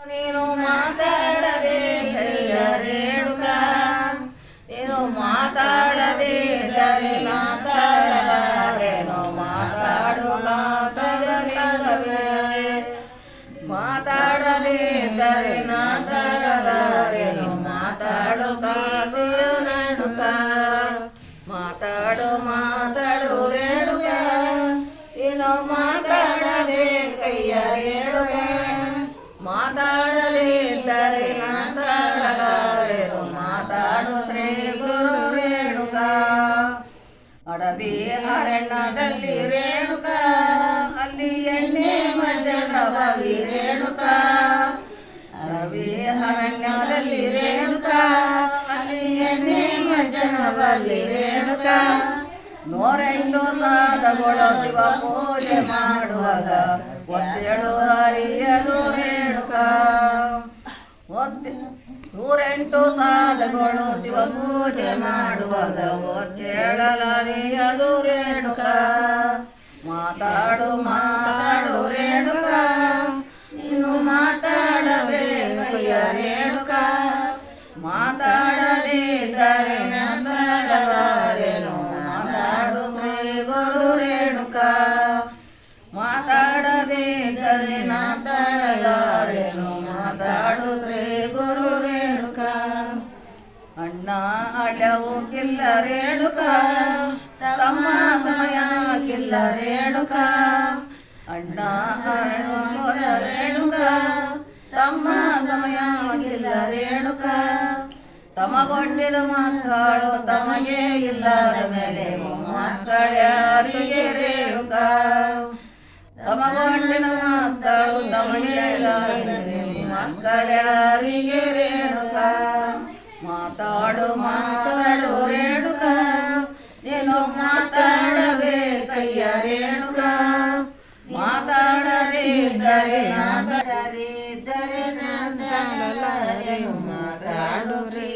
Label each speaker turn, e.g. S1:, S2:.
S1: ನೀನು ಮಾತಾಡದೆ ರೇಣುಕ. ನೀನು ಮಾತಾಡದೆ ದರೆ ಸಭೆ ಮಾತಾಡು ಮಾತಾಡಲಿಲ್ಲವೇ ಮಾತಾಡದೆ ಅಡವಿ ಅರಣ್ಯದಲ್ಲಿ ರೇಣುಕ. ಅಲ್ಲಿ ಎಣ್ಣೆ ಮಜಣವಾಗಿ ರೇಣುಕ ಅಡವಿ ಅರಣ್ಯದಲ್ಲಿ ರೇಣುಕ. ಅಲ್ಲಿ ಎಣ್ಣೆ ಮಜಣವಾಗಿ ರೇಣುಕ ನೂರೆಂಟು ಸಾಧಗಳು ಶಿವ ಪೂಜೆ ಮಾಡುವಾಗ ಒತ್ತೇಳು ಹರಿಯಲು ರೇಣುಕ. ಒತ್ತೆ ನೂರೆಂಟು ಸಾಲಗಳು ಶಿವ ಪೂಜೆ ಮಾಡುವಾಗ ಅದು ರೇಣುಕ. ಮಾತಾಡು ಮಾತಾಡು ರೇಣುಕ. ನೀನು ಮಾತಾಡಬೇಕಯ್ಯ ರೇಣುಕ. ಮಾತಾಡಲಿದ್ದರೆ ನಾಡಲಾರೇನು ಮಾತಾಡು ಶ್ರೀ ಗುರು ರೇಣುಕ. ಮಾತಾಡದೇ ಇದ್ದರೆ ಮಾತಾಡಲಾರೆನು. ಮಾತಾಡು ಶ್ರೀ ಅಣ್ಣ ಅಳವು ಕಿಲ್ಲ ರೇಣುಕ ತಮ್ಮ ಸಮಯ ಕಿಲ್ಲ ರೇಣುಕ ಅಣ್ಣ ರೇಣುಕ ತಮ್ಮ ಸಮಯ ರೇಣುಕ ತಮಗೊಂಡಿರು ಮಕ್ಕಳು ತಮಗೆ ಇಲ್ಲದ ಮೇಲೆ ಮಕ್ಕಳ್ಯಾರಿಗೆ ರೇಣುಕ ತಮಗೊಂಡಿನ ಮಕ್ಕಳು ತಮಗೆ ಇಲ್ಲದ ಮೇಲೆ ಮಕ್ಕಳ್ಯಾರಿಗೆ ರೇಣುಕ ಮಾತಾಡು ಮಾತಾಡು ರೇಣುಕ ನೀನು ಮಾತಾಡಬೇಕಯ್ಯ ರೇಣುಕ ಮಾತಾಡದಿದ್ದರೆ ಮಾತಾಡದಿದ್ದರೆ ಮಾತಾಡಲಾರೆ ಮಾತಾಡು ಶ್ರೀ ಗುರು